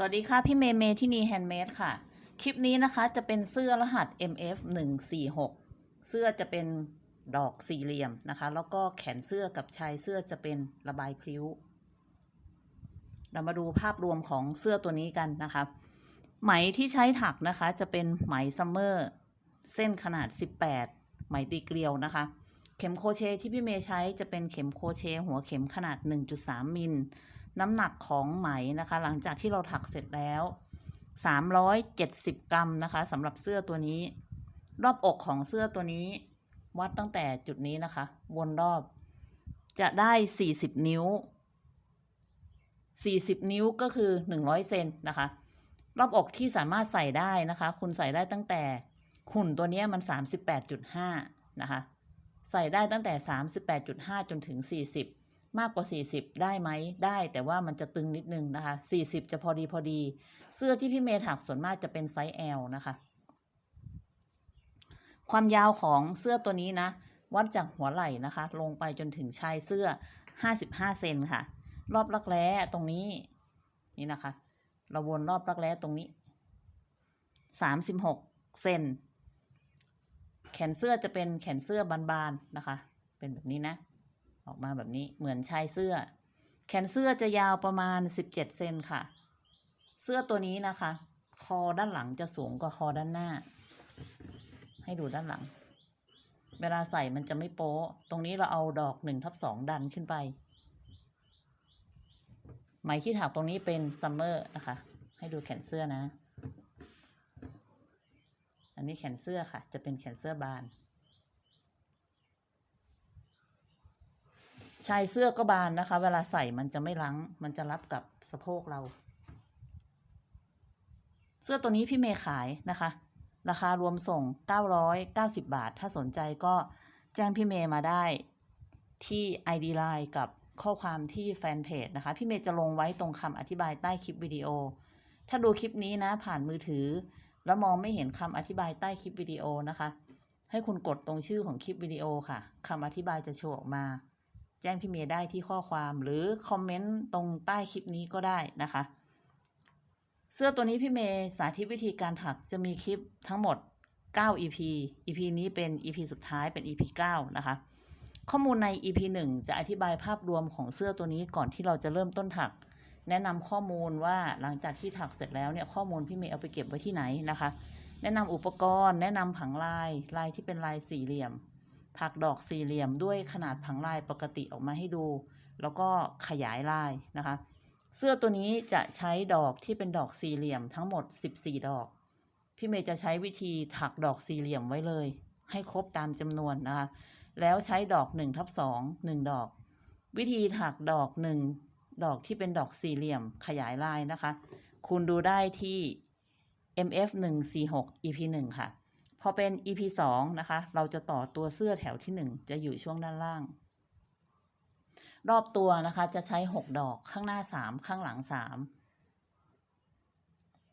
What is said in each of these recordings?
สวัสดีค่ะ พี่เมย์เมย์ที่นี่แฮนด์เมดค่ะ คลิปนี้นะคะจะเป็นเสื้อรหัส MF 1 4 6เสื้อจะเป็นดอกสี่เหลี่ยมนะคะ แล้วก็แขนเสื้อกับชายเสื้อจะเป็นระบายพริ้ว เรามาดูภาพรวมของเสื้อตัวนี้กันนะคะ ไหมที่ใช้ถักนะคะจะเป็นไหมซัมเมอร์เส้นขนาด 18 ไหมตีเกลียวนะคะ เข็มโครเชต์ที่พี่เมย์ใช้จะเป็นเข็มโครเชต์หัวเข็มขนาด 1.3 มิล น้ำหนักของไหมนะคะ หลังจากที่เราถักเสร็จแล้ว 370 กรัมนะคะสำหรับเสื้อตัวนี้ รอบอกของเสื้อตัวนี้ วัดตั้งแต่จุดนี้นะคะ วนรอบ จะได้ 40 นิ้ว 40 นิ้วก็คือ 100 เซนนะคะ รอบอกที่สามารถใส่ได้นะคะ คุณใส่ได้ตั้งแต่หุ่นตัวนี้มัน 38.5 นะคะ ใส่ได้ตั้งแต่ 38.5 จนถึง 40 มากกว่า 40 ได้ไหมได้ แต่ว่ามันจะตึงนิดนึงนะคะ 40 จะพอดีพอดี เสื้อที่พี่เมย์ถักส่วนมากจะเป็นไซส์ L นะคะ ความยาวของเสื้อตัวนี้นะ วัดจากหัวไหล่นะคะ ลงไปจนถึงชายเสื้อ 55 เซนค่ะ รอบรักแร้ตรงนี้นี่นะคะเราวนรอบรักแร้ตรงนี้ 36 เซนแขนเสื้อจะเป็นแขนเสื้อบานๆนะคะ เป็นแบบนี้นะ ออกมาแบบนี้เหมือนชายเสื้อ แขนเสื้อจะยาวประมาณ 17เซนค่ะ เสื้อตัวนี้นะคะ คอด้านหลังจะสูงกว่าคอด้านหน้า ให้ดูด้านหลัง เวลาใส่มันจะไม่โป๊ะ ตรงนี้เราเอาดอกหนึ่งทับสองดันขึ้นไป ไหมที่ถักตรงนี้เป็นซัมเมอร์นะคะ ให้ดูแขนเสื้อนะ อันนี้แขนเสื้อค่ะ จะเป็นแขนเสื้อบาน ชายเสื้อก็บานนะคะ เวลาใส่มันจะไม่ลังมันจะรับกับสะโพกเรา เสื้อตัวนี้พี่เมย์ขายนะคะ ราคารวมส่ง 990 บาท ถ้าสนใจก็แจ้งพี่เมย์มาได้ที่ ID Line กับข้อความที่แฟนเพจนะคะ พี่เมย์จะลงไว้ตรงคำอธิบายใต้คลิปวิดีโอ ถ้าดูคลิปนี้นะผ่านมือถือ แล้วมองไม่เห็นคำอธิบายใต้คลิปวิดีโอนะคะ ให้คุณกดตรงชื่อของคลิปวิดีโอค่ะคำอธิบายจะโชว์ออกมา แจ้งพี่เมย์ได้ที่ข้อความหรือคอมเมนต์ตรงใต้คลิปนี้ก็ได้นะคะ เสื้อตัวนี้พี่เมย์สาธิตวิธีการถักจะมีคลิปทั้งหมด 9 EP EP นี้เป็น EP สุดท้ายเป็น EP 9 นะคะ ข้อมูลใน EP 1 จะอธิบายภาพรวมของเสื้อตัวนี้ก่อนที่เราจะเริ่มต้นถัก แนะนำข้อมูลว่าหลังจากที่ถักเสร็จแล้วเนี่ยข้อมูลพี่เมย์เอาไปเก็บไว้ที่ไหนนะคะ แนะนำอุปกรณ์ แนะนำผังลายลายที่เป็นลายสี่เหลี่ยม ถักดอกสี่เหลี่ยมด้วยขนาดผังลายปกติออกมาให้ดู แล้วก็ขยายลายนะคะ เสื้อตัวนี้จะใช้ดอกที่เป็นดอกสี่เหลี่ยมทั้งหมด 14 ดอก พี่เมย์จะใช้วิธีถักดอกสี่เหลี่ยมไว้เลย ให้ครบตามจำนวนนะคะ แล้วใช้ดอก1ทับ2 1 ดอก วิธีถักดอก 1 ดอกที่เป็นดอกสี่เหลี่ยมขยายลายนะคะ คุณดูได้ที่ MF 1 4 6 EP 1ค่ะ พอเป็น EP 2 นะคะ เราจะต่อตัวเสื้อแถวที่ 1 จะอยู่ช่วงด้านล่าง รอบตัวนะคะจะใช้ 6 ดอกข้างหน้า 3 ข้างหลัง 3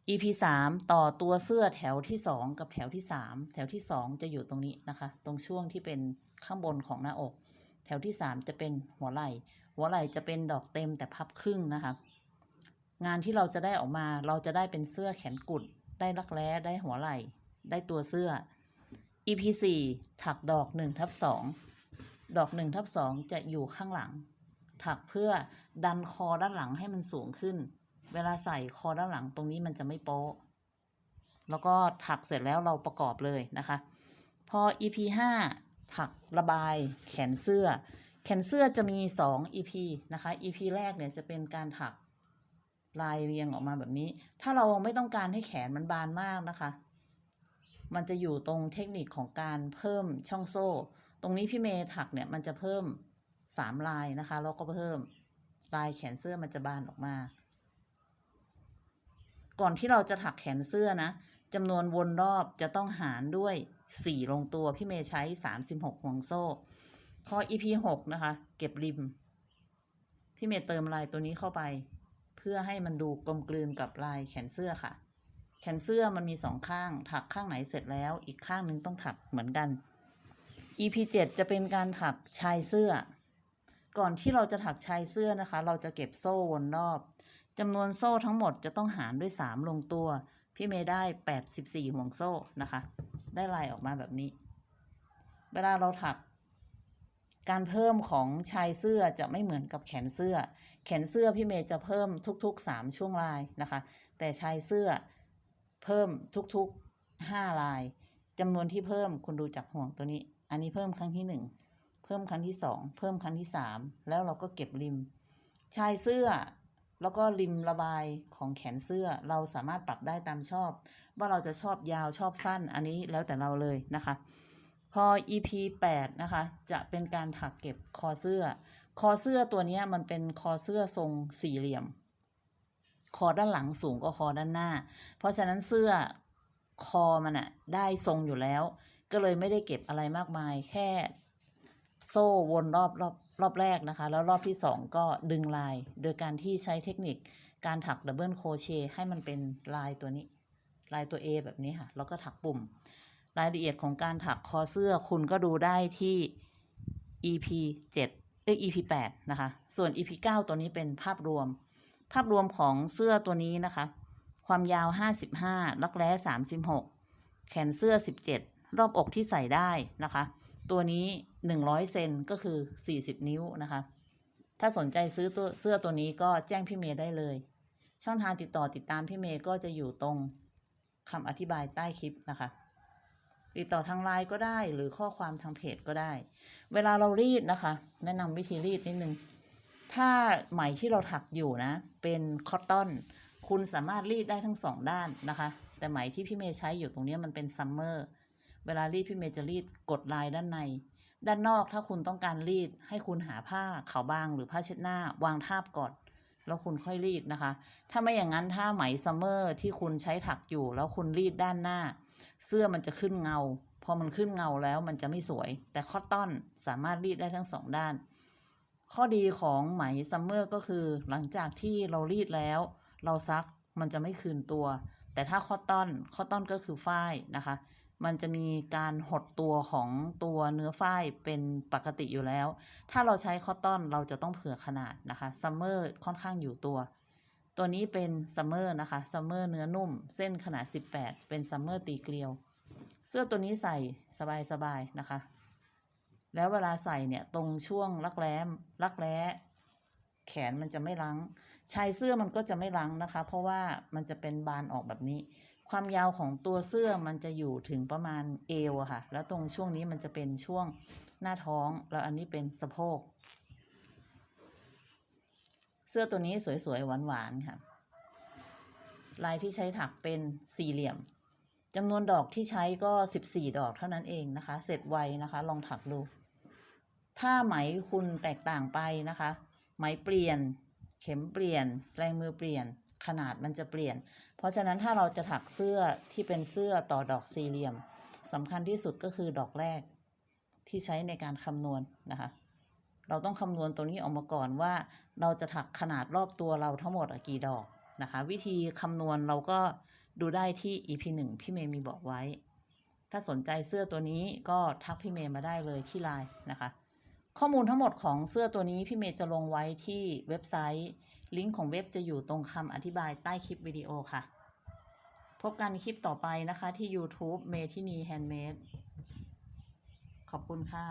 EP 3 ต่อตัวเสื้อแถวที่ 2 กับแถวที่ 3 แถวที่ 2 จะอยู่ตรงนี้นะคะ ตรงช่วงที่เป็นข้างบนของหน้าอก แถวที่ 3 จะเป็นหัวไหล่ หัวไหล่จะเป็นดอกเต็มแต่พับครึ่งนะคะ งานที่เราจะได้ออกมาเราจะได้เป็นเสื้อแขนกุด ได้รักแร้ได้หัวไหล่ ได้ตัวเสื้อ EP 4ถักดอก1ทับ2ดอก1ทับ2จะอยู่ข้างหลัง ถักเพื่อดันคอด้านหลังให้มันสูงขึ้น เวลาใส่คอด้านหลังตรงนี้มันจะไม่โป๊ะ แล้วก็ถักเสร็จแล้วเราประกอบเลยนะคะ พอ EP 5ถักระบายแขนเสื้อ แขนเสื้อจะมี 2 EP นะคะ EP แรกเนี่ยจะเป็นการถักลายเรียงออกมาแบบนี้ ถ้าเราไม่ต้องการให้แขนมันบานมากนะคะ มันจะอยู่ตรงเทคนิคของการเพิ่มช่องโซ่ ตรงนี้พี่เมย์ถักเนี่ยมันจะเพิ่ม3ลายนะคะ แล้วก็เพิ่มลายแขนเสื้อมันจะบานออกมา ก่อนที่เราจะถักแขนเสื้อนะจำนวนวนรอบจะต้องหารด้วย4ลงตัวพี่เมย์ใช้36ห่วงโซ่พอ EP 6นะคะ เก็บริม พี่เมย์เติมลายตัวนี้เข้าไป เพื่อให้มันดูกลมกลืนกับลายแขนเสื้อค่ะ ขนเสื้อมันมีสองข้าง ถักข้างไหนเสร็จแล้ว อีกข้างหนึงต้องถักเหมือนกัน EP 7 จะเป็นการถักชายเสื้อ ก่อนที่เราจะถักชายเสื้อนะคะ เราจะเก็บโซ่วนรอบจำนวนโซ่ทั้งหมดจะต้องหารด้วย 3 ลงตัว พี่เมย์ได้ 84 ห่วงโซ่นะคะ ได้ลายออกมาแบบนี้ เวลาเราถัก การเพิ่มของชายเสื้อจะไม่เหมือนกับแขนเสื้อ แขนเสื้อพี่เมย์จะเพิ่มทุกๆ 3 ช่วงลายนะคะ แต่ชายเสื้อ เพิ่มทุกๆ5ลายจำนวนที่เพิ่มคุณดูจากห่วงตัวนี้ อันนี้เพิ่มครั้งที่1เพิ่มครั้งที่2เพิ่มครั้งที่3แล้วเราก็เก็บริม ชายเสื้อ แล้วก็ริมระบายของแขนเสื้อเราสามารถปรับได้ตามชอบ ว่าเราจะชอบยาวชอบสั้นอันนี้แล้วแต่เราเลยนะคะ พอ EP 8 นะคะ จะเป็นการถักเก็บคอเสื้อ คอเสื้อตัวนี้มันเป็นคอเสื้อทรงสี่เหลี่ยม คอด้านหลังสูงกว่าคอด้านหน้า เพราะฉะนั้นเสื้อคอมันอะได้ทรงอยู่แล้ว ก็เลยไม่ได้เก็บอะไรมากมายแค่ โซ่วนรอบรอบรอบแรกนะคะ แล้วรอบที่สองก็ดึงลาย โดยการที่ใช้เทคนิคการถักดับเบิลโคเชต์ให้มันเป็นลายตัวนี้ ลายตัว A แบบนี้ค่ะ แล้วก็ถักปุ่ม รายละเอียดของการถักคอเสื้อคุณก็ดูได้ที่ EP 7เอ้ย EP 8นะคะ ส่วน EP 9 ตัวนี้เป็นภาพรวม ภาพรวมของเสื้อตัวนี้นะคะ ความยาว 55ลักแร้ 36 แขนเสื้อ 17 รอบอกที่ใส่ได้นะคะ ตัวนี้ 100 เซนก็คือ 40 นิ้วนะคะ ถ้าสนใจซื้อตัวเสื้อตัวนี้ก็แจ้งพี่เมย์ได้เลย ช่องทางติดต่อติดตามพี่เมย์ก็จะอยู่ตรงคำอธิบายใต้คลิปนะคะ ติดต่อทางไลน์ก็ได้หรือข้อความทางเพจก็ได้ เวลาเรารีดนะคะ แนะนำวิธีรีดนิดนึง ถ้าไหมที่เราถักอยู่นะ เป็นคอตตอน คุณสามารถรีดได้ทั้งสองด้านนะคะ แต่ไหมที่พี่เมย์ใช้อยู่ตรงนี้มันเป็นซัมเมอร์ เวลารีดพี่เมย์จะรีดกดลายด้านใน ด้านนอกถ้าคุณต้องการรีดให้คุณหาผ้าขาวบางหรือผ้าเช็ดหน้าวางทาบก่อนแล้วคุณค่อยรีดนะคะ ถ้าไม่อย่างนั้นถ้าไหมซัมเมอร์ที่คุณใช้ถักอยู่ แล้วคุณรีดด้านหน้า เสื้อมันจะขึ้นเงา พอมันขึ้นเงาแล้วมันจะไม่สวย แต่คอตตอนสามารถรีดได้ทั้งสองด้าน ข้อดีของไหมซัมเมอร์ก็คือหลังจากที่เรารีดแล้ว เราซักมันจะไม่คืนตัว แต่ถ้าคอตตอนคอตตอนก็คือฝ้ายนะคะ มันจะมีการหดตัวของตัวเนื้อฝ้ายเป็นปกติอยู่แล้ว ถ้าเราใช้คอตตอนเราจะต้องเผื่อขนาดนะคะซัมเมอร์ค่อนข้างอยู่ตัว ตัวนี้เป็นซัมเมอร์นะคะซัมเมอร์เนื้อนุ่ม เส้นขนาด 18 เป็นซัมเมอร์ตีเกลียว เสื้อตัวนี้ใส่สบายๆนะคะ แล้วเวลาใส่เนี่ยตรงช่วงรักแร้รักแร้แขนมันจะไม่ลังชายเสื้อมันก็จะไม่ลังนะคะ เพราะว่ามันจะเป็นบานออกแบบนี้ ความยาวของตัวเสื้อมันจะอยู่ถึงประมาณเอวอะค่ะ แล้วตรงช่วงนี้มันจะเป็นช่วงหน้าท้อง แล้วอันนี้เป็นสะโพก เสื้อตัวนี้สวยๆหวานๆค่ะลายที่ใช้ถักเป็นสี่เหลี่ยมจำนวนดอกที่ใช้ก็ 14 ดอกเท่านั้นเองนะคะ เสร็จไวนะคะ ลองถักดู ถ้าไหมคุณแตกต่างไปนะคะ ไหมเปลี่ยน เข็มเปลี่ยนแรงมือเปลี่ยน ขนาดมันจะเปลี่ยน เพราะฉะนั้นถ้าเราจะถักเสื้อที่เป็นเสื้อต่อดอกสี่เหลี่ยมสำคัญที่สุดก็คือดอกแรกที่ใช้ในการคำนวณนะคะ เราต้องคำนวณตัวนี้ออกมาก่อนว่า เราจะถักขนาดรอบตัวเราทั้งหมดกี่ดอกนะคะ วิธีคำนวณเราก็ดูได้ที่ EP 1พี่เมย์มีบอกไว้ ถ้าสนใจเสื้อตัวนี้ก็ทักพี่เมย์มาได้เลยที่ไลน์นะคะ ข้อมูลทั้งหมดของเสื้อตัวนี้พี่เมย์จะลงไว้ที่เว็บไซต์ ลิงก์ของเว็บจะอยู่ตรงคำอธิบายใต้คลิปวิดีโอค่ะ พบกันคลิปต่อไปนะคะที่ YouTube เมทินีแฮนด์เมดขอบคุณค่ะ